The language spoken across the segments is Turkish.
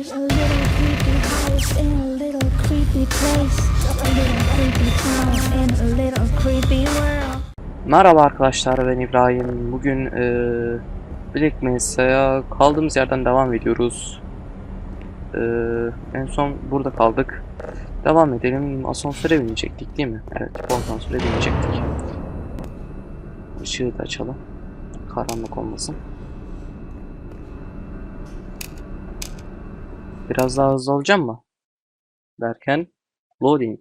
There's a little creepy house in a little creepy place. A little creepy town in a little creepy world. Merhaba arkadaşlar ben İbrahim. Bugün eee Black Mesa'ya kaldığımız yerden devam ediyoruz. Eee, en son burada kaldık. Devam edelim. Asansöre binecektik değil mi? Evet bu asansöre binecektik. Işığı da açalım. Karanlık olmasın. Biraz daha hızlı olacağım mı? Derken loading.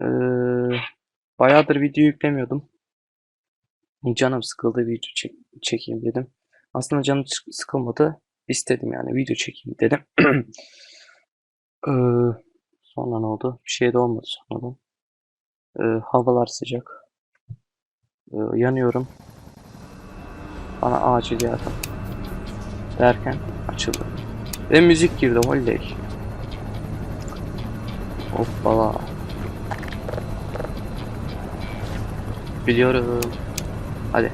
Eee Bayağıdır video yüklemiyordum. Canım sıkıldı video çek çekeyim dedim. Aslında canım sık- sıkılmadı. İstedim yani video çekeyim dedim. Ee, sonra ne oldu? Bir şey de olmadı sonradan. Ee, havalar sıcak. Ee, yanıyorum. Bana acil yardım. Derken açıldı. Ve müzik girdi. Oley. Hoppala. Biliyorum. Hadi.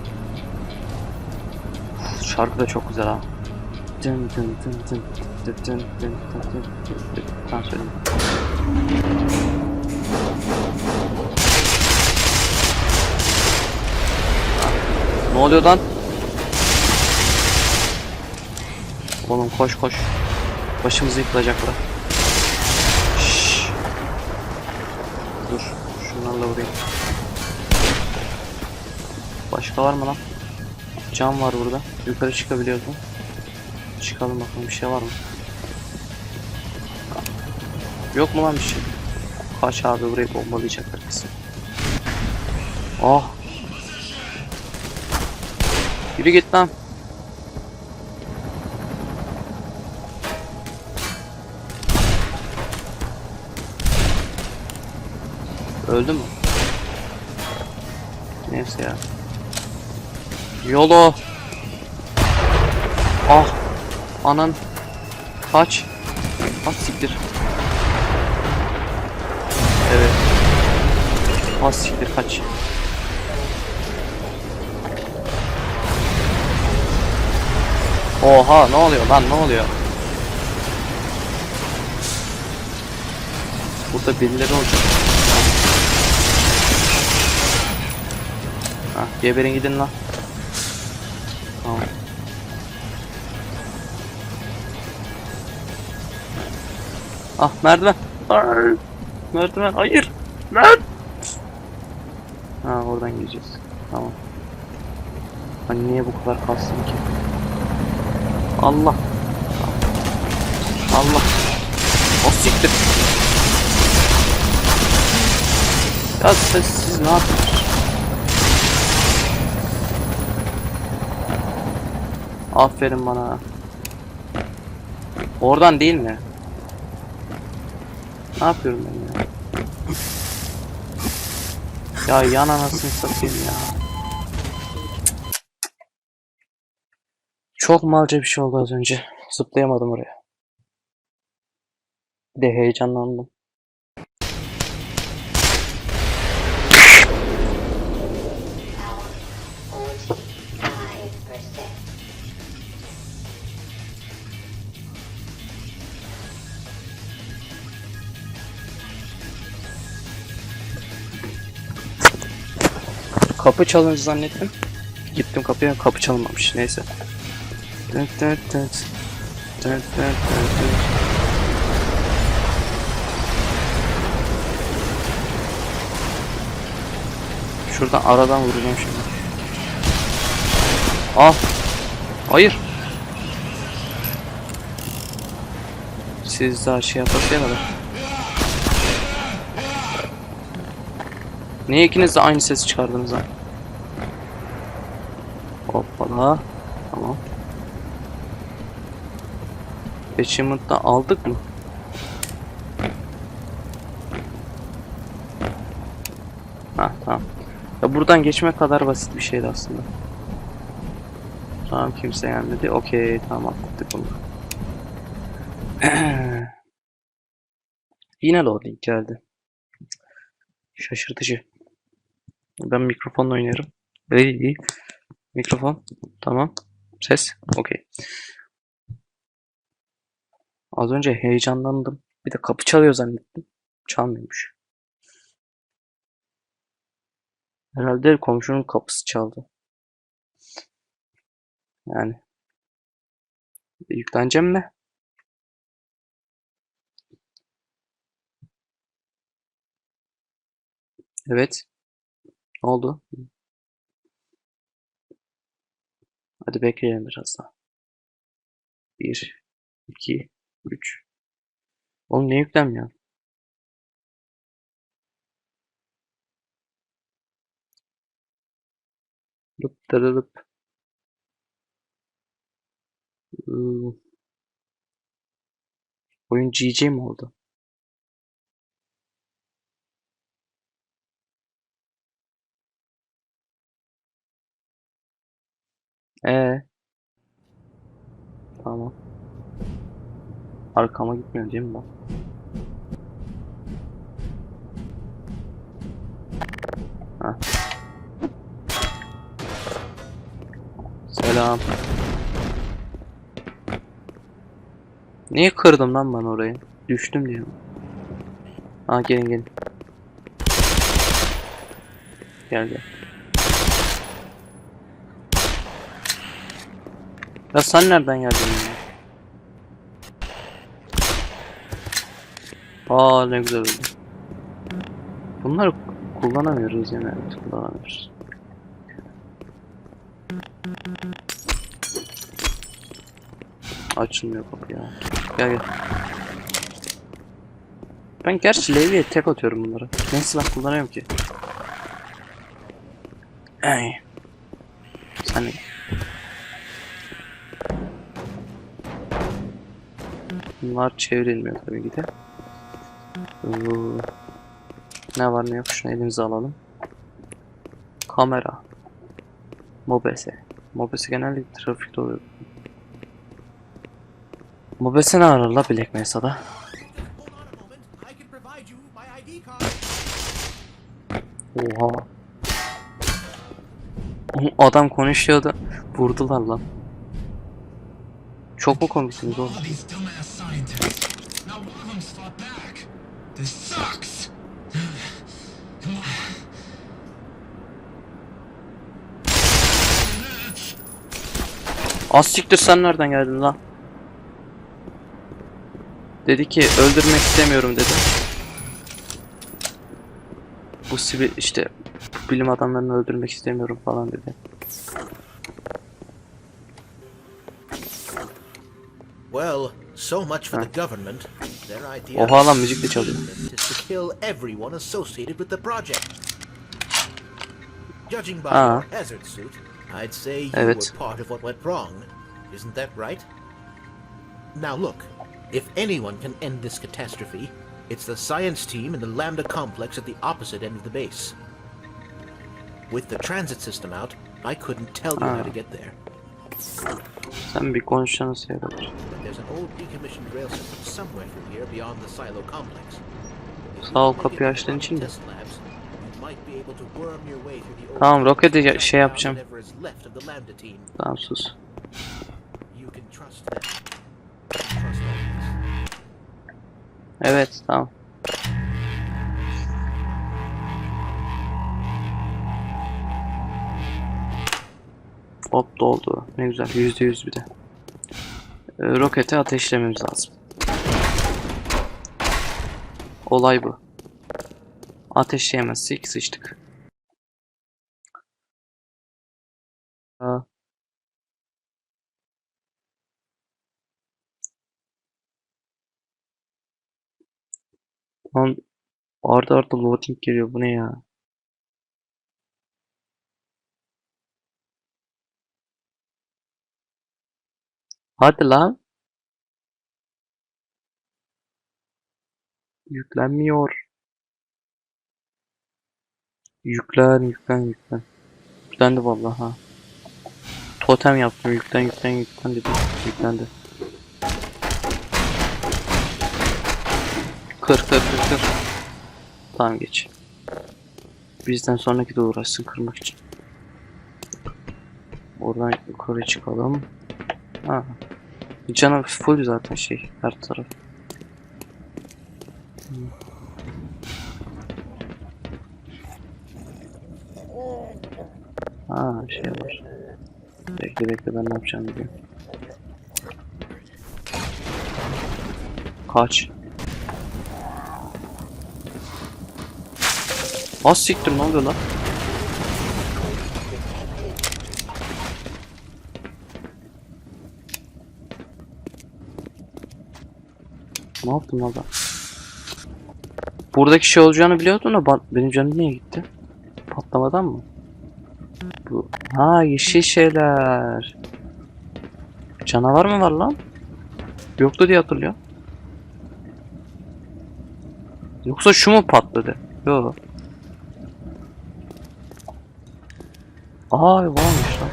Uf, Şarkı da çok güzel ha. Dın dın dın dın dın dın dın dın dın dın. Tamam söyleyeyim. Ne oluyor lan? Oğlum koş koş. Başımızı yıkılacaklar. Şşş. Dur. Şunlarla vurayım. Başka var mı lan? Cam var burada. Yukarı çıkabiliyoruz? Çıkalım bakalım bir şey var mı? Yok mu lan bir şey? Kaç abi burayı bombalayacaklar kesin. Oh. Yürü git lan. Öldü mü? Neyse ya. Yolo. Ah. Anan. Kaç. Kaç siktir. Evet. Az siktir kaç. Oha ne oluyor lan ne oluyor? Burada birileri olacak. Ha, geberin gidin lan. Tamam. Ah merdiven. Ay, merdiven hayır. Lan. Ha oradan gireceğiz. Tamam. Hani niye bu kadar kastım ki? Allah. Allah. O siktir. Ya siz, siz ne yapıyorsunuz? Aferin bana. Oradan değil mi? Ne yapıyorum ben ya? Ya yan anasını satayım ya. Çok malca bir şey oldu az önce. Zıplayamadım oraya. Bir de heyecanlandım. Kapı çalındı zannettim. Gittim kapıya kapı çalınmamış. Neyse. Dıt dıt. Dıt dıt dıt dıt. Şuradan aradan vuracağım şimdi. Al. Hayır. Siz daha şey yapasayamadım. Niye ikiniz de aynı ses çıkardınız ha? Hoppala. Tamam. Achievement'ta aldık mı? Ha tamam. Ya buradan geçmek kadar basit bir şeydi aslında. Tamam kimse gelmedi. Okey tamam atlattık bunu. Yine loading geldi. Şaşırtıcı. Ben mikrofonla oynarım. İyi. Mikrofon. Tamam. Ses. Okey. Az önce heyecanlandım. Bir de kapı çalıyor zannettim. Çalmıyormuş. Herhalde komşunun kapısı çaldı. Yani. Yükleneceğim mi? Evet. Ne oldu? Hadi bekleyelim biraz daha. 1, 2, 3. Oğlum ne yüklenmiyor? Lıp dırılıp. Iıı. Oyun GG mi oldu? Ee. Tamam. Arkama gitmiyor değil mi? Ha. Selam. Niye kırdım lan ben orayı? Düştüm diye. Ha gelin gelin. Gel gel. Ya sen nereden geldin ya? Aa ne güzel oldu. Bunları kullanamıyoruz yani evet kullanamıyoruz. Açılmıyor kapı ya. Gel gel. Ben gerçi levye tek atıyorum bunları. Ne silah kullanıyorum ki? Ay. Sen de. Bunlar çevrilmiyor tabii ki de. Ne var ne yok şunu elimize alalım. Kamera. Mobese. Mobese genellikle trafikte oluyor. Mobese ne arar la Black Mesa'da? Oha. Adam konuşuyordu. Vurdular lan. Çok mu komiksiniz oğlum? Az siktir sen nereden geldin lan? Dedi ki öldürmek istemiyorum dedi. Bu sivil işte bilim adamlarını öldürmek istemiyorum falan dedi. Well, so much for the government. Their idea Oha lan müzik de çalıyor. is to kill everyone associated with the project. Judging by Ah. your hazard suit, I'd say you Evet. were part of what went wrong. Isn't that right? Now look, if anyone can end this catastrophe, it's the science team in the Lambda complex at the opposite end of the base. With the transit system out, I couldn't tell you how Ah. to get there. Sen bir seyret. An old decommissioned rail system somewhere through here beyond the silo complex. Sağ ol, kapıyı açtığın için de. Tamam, roketi şey yapacağım. Tamam sus. Evet tamam. Hop doldu. Ne güzel. Yüzde yüz bir de. Ee, roketi ateşlememiz lazım. Olay bu. Ateşleyemezsek sıçtık. Ha. Lan arda arda loading geliyor. Bu ne ya? Hadi lan. Yüklenmiyor. Yüklen, yüklen, yüklen. Yüklendi vallahi ha. Totem yaptım. Yüklen, yüklen, yüklen dedim. Yüklendi. Kır, kır, kır, kır. Tamam geç. Bizden sonraki de uğraşsın kırmak için. Oradan yukarı çıkalım. Ha. Canım full zaten şey her taraf. Ha şey var. Bekle bekle ben ne yapacağım biliyorum. Kaç. Az siktir ne oluyor lan? Ne yaptım ben? Buradaki şey olacağını biliyordum da benim canım niye gitti? Patlamadan mı? Bu ha yeşil şeyler. Canavar mı var lan? Yoktu diye hatırlıyorum. Yoksa şu mu patladı? Yok. Aa varmış lan.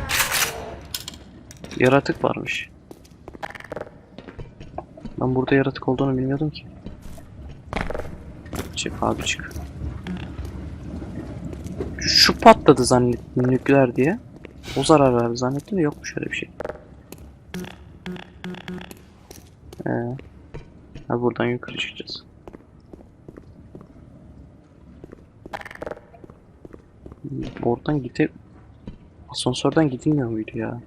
Yaratık varmış. Ben burada yaratık olduğunu bilmiyordum ki. Çık abi çık. Şu patladı zannettim nükleer diye. O zarar verdi zannettim de yokmuş öyle bir şey. Ee, ha buradan yukarı çıkacağız. Oradan gidip asansörden gidilmiyor muydu ya?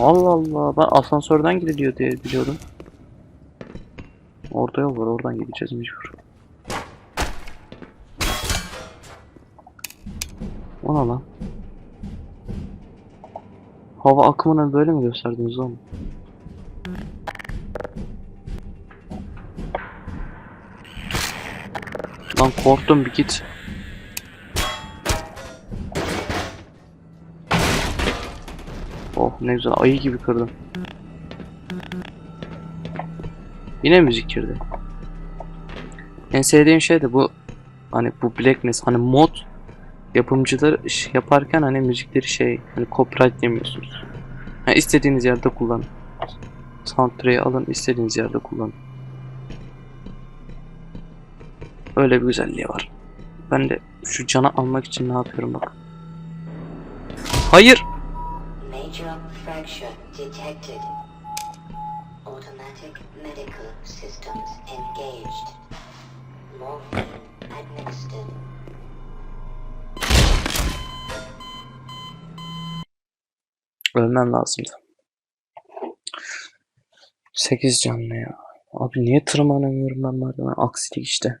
Allah Allah ben asansörden gidiliyor diye biliyordum. Orada yol var oradan gideceğiz mecbur. O ne lan? Hava akımını böyle mi gösterdiniz oğlum? Lan korktum bir git. Ne güzel ayı gibi kırdım. Yine müzik girdi. En sevdiğim şey de bu hani bu Blackness hani mod yapımcılar yaparken hani müzikleri şey hani copyright yemiyorsunuz. Yani istediğiniz yerde kullanın. Soundtrack'i alın istediğiniz yerde kullanın. Öyle bir güzelliği var. Ben de şu canı almak için ne yapıyorum bak. Hayır. Major fracture detected. Automatic medical systems engaged. Morphine administered. Ölmem lazımdı. 8 canlı ya. Abi niye tırmanamıyorum ben merdiven? Aksilik işte.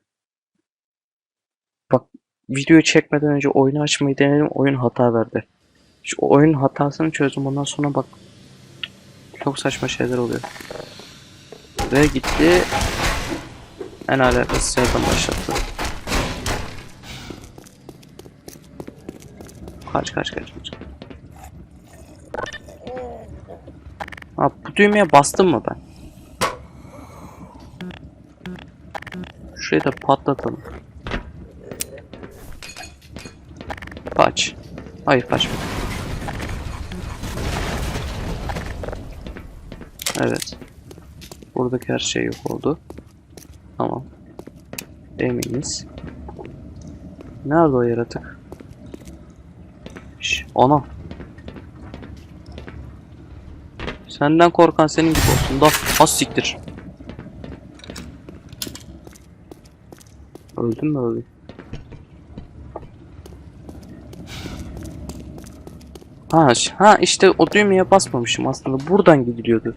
Bak videoyu çekmeden önce oyunu açmayı denedim. Oyun hata verdi. Şu oyun hatasını çözdüm. Ondan sonra bak. Çok saçma şeyler oluyor. Ve gitti. En alakasız yerden başlattı. Kaç kaç kaç kaç. Ha bu düğmeye bastım mı ben? Şurayı da patlatalım. Kaç. Hayır kaçma. Evet. Buradaki her şey yok oldu. Tamam. Eminiz. Nerede o yaratık? Şş, ana. Senden korkan senin gibi olsun da az siktir. Öldün mü öldün? Ha, ha işte o düğmeye basmamışım aslında buradan gidiliyordu.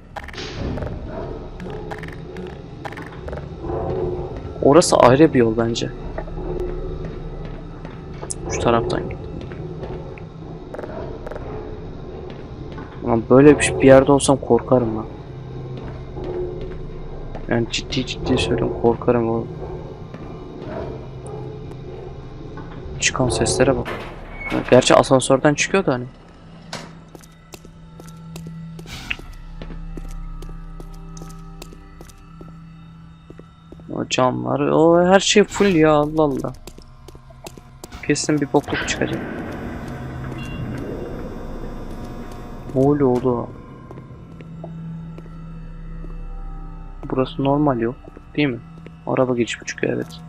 Orası ayrı bir yol bence. Şu taraftan git. Ama böyle bir, bir yerde olsam korkarım lan. Yani ciddi ciddi söylüyorum korkarım o. Çıkan seslere bak. Gerçi asansörden çıkıyor da hani. O camlar, o her şey full ya Allah Allah. Kesin bir bokluk çıkacak. Ne oğlum? Burası normal yok değil mi? Araba geçip çıkıyor evet.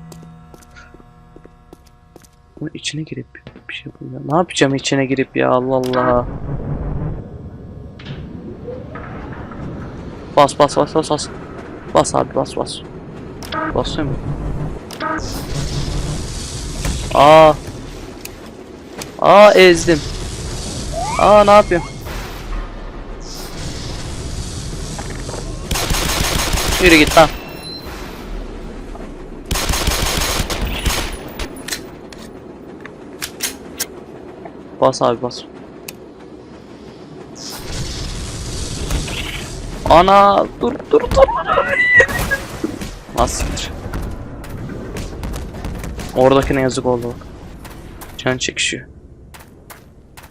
Bunun içine girip bir şey ya. Ne yapacağım içine girip ya Allah Allah. Bas bas bas bas bas. Bas abi bas bas. Basıyor mu? Aa. Aa ezdim. Aa ne yapıyorum? Yürü git lan. Bas abi bas. Ana dur dur dur. Nasıldır? Oradakine yazık oldu bak. Can çekişiyor.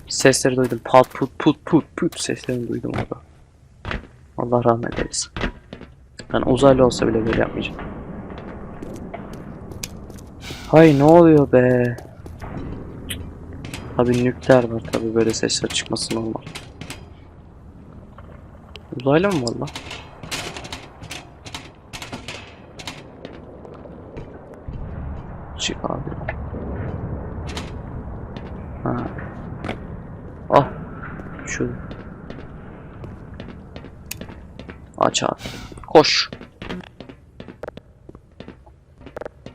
Sesleri duydum. Pat put put put put seslerini duydum orada. Allah rahmet eylesin. Yani uzaylı olsa bile böyle yapmayacağım. Hay ne oluyor be? Tabi nükleer var tabi böyle sesler çıkması normal. Uzaylı mı valla? Çık abi. Ha. Ah. Şu. Aç abi. Koş.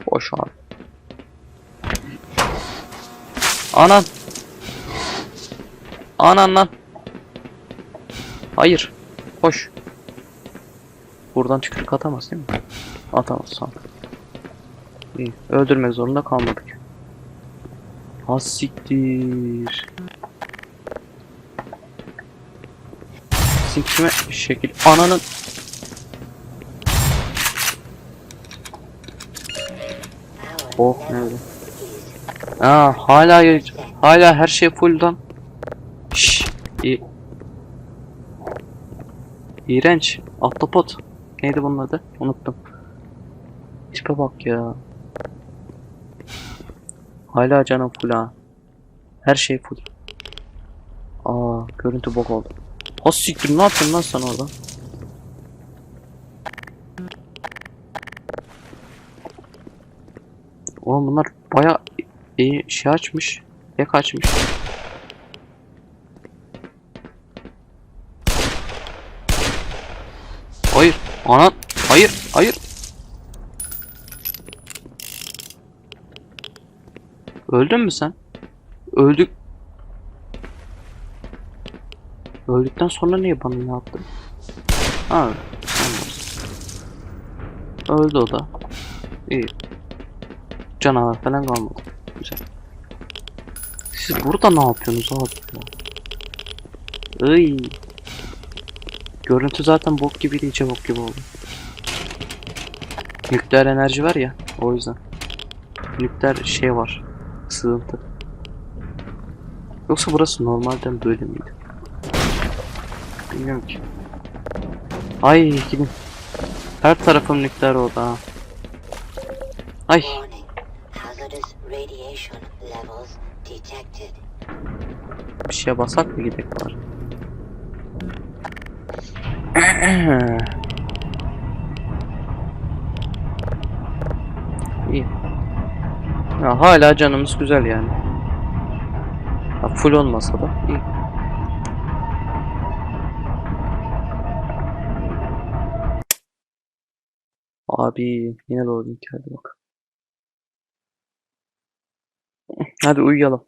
Koş abi. Anan. Anan lan. Hayır. Koş. Buradan tükürük atamaz değil mi? Atamaz tamam. İyi. Öldürmek zorunda kalmadık. Ha siktir. Şekil. Ananın. Oh nerede? Aa hala hala her şey fulldan. Şşş. İ İğrenç. Ahtapot. Neydi bunun adı? Unuttum. Tipe bak ya. Hala canım full ha. Her şey full. Aa görüntü bok oldu. Ha siktir ne yapıyorsun lan sen orada? Oğlum bunlar baya iyi şey açmış. Ek açmış. Hayır. Ana. Hayır. Hayır. Öldün mü sen? Öldük. Öldükten sonra niye bana ne yaptın? Ha. Tamam. Öldü o da. İyi. Canavar falan kalmadı. Güzel. Siz burada ne yapıyorsunuz abi? Iy. Görüntü zaten bok gibi iyice bok gibi oldu. Nükleer enerji var ya o yüzden. Nükleer şey var. Sığıntı. Yoksa burası normalden böyle miydi? Bilmiyorum ki. Ay gidin. Her tarafım nükleer oldu ha. Ay bir şeye basak mı gidek var? Ya hala canımız güzel yani. Ya full olmasa da iyi. Abi yine loading geldi bak. Hadi uyuyalım.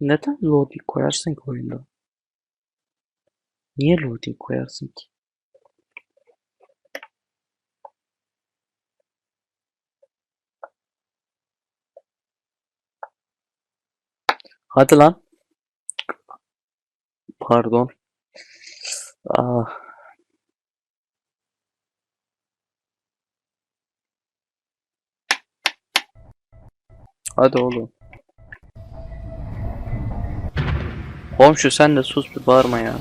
Neden loading koyarsın ki oyunda? Niye loading koyarsın ki? Hadi lan. Pardon. Ah. Hadi oğlum. Komşu sen de sus bir bağırma ya.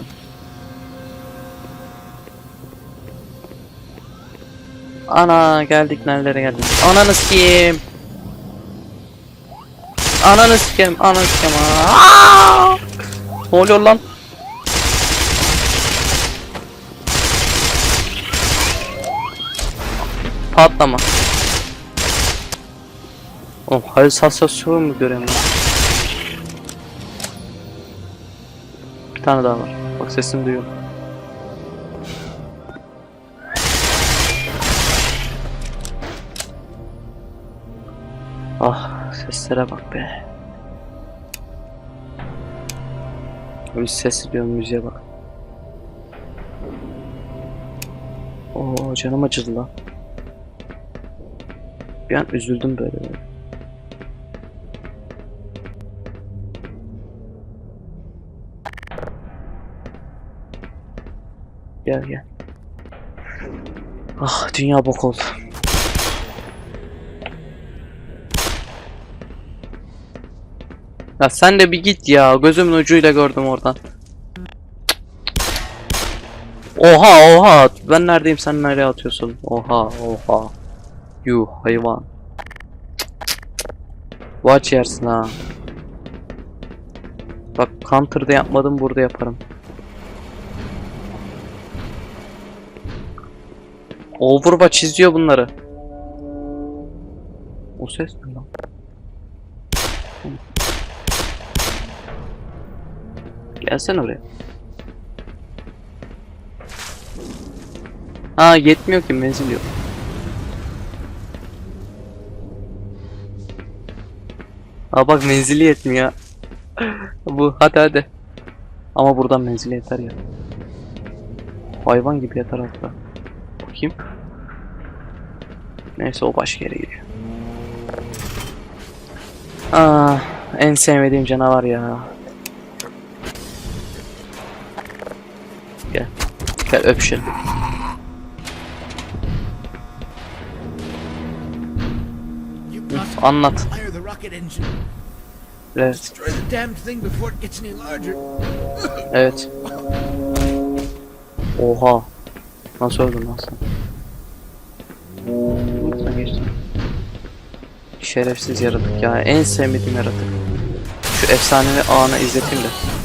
Ana geldik nerelere geldik. Ananı sikeyim. Ananı sikeyim. Ananı sikeyim. Aa! Ne oluyor lan? Patlama. Oğlum halüsinasyon mu göremiyorum? Bir tane daha var. Bak sesini duyuyorum. Ah seslere bak be. Bir sessiz bir müziğe bak. Oo canım acıdı lan. Bir an üzüldüm böyle. böyle. Gel gel. Ah dünya bok oldu. Ya sen de bir git ya. Gözümün ucuyla gördüm oradan. Oha oha. Ben neredeyim sen nereye atıyorsun? Oha oha. Yuh hayvan. Watch yersin ha. Bak counter'da yapmadım burada yaparım. Overwatch izliyor bunları. O ses ne lan? Gelsene oraya. Ha yetmiyor ki menzil yok. Aa bak menzili yetmiyor. Bu hadi hadi. Ama buradan menzili yeter ya. Hayvan gibi yeter hatta. Bakayım. Neyse o başka yere gidiyor. Aa, en sevmediğim canavar ya. İt gets any larger. Evet. Oha. Nasıl öldün lan geçtin. Şerefsiz yaratık ya. En sevmediğim yaratık. Şu efsanevi anı izleteyim de.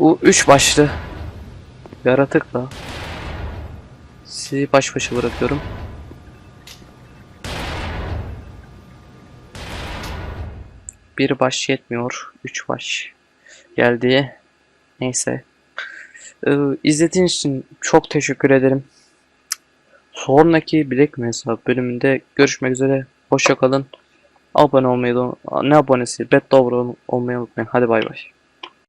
Bu üç başlı yaratıkla sizi baş başa bırakıyorum. Bir baş yetmiyor. Üç baş geldi. Neyse. Ee, izlediğiniz için çok teşekkür ederim. Sonraki Black Mesa bölümünde görüşmek üzere. Hoşça kalın. Abone olmayı da ne abonesi? Bet olmayı unutmayın. Hadi bay bay.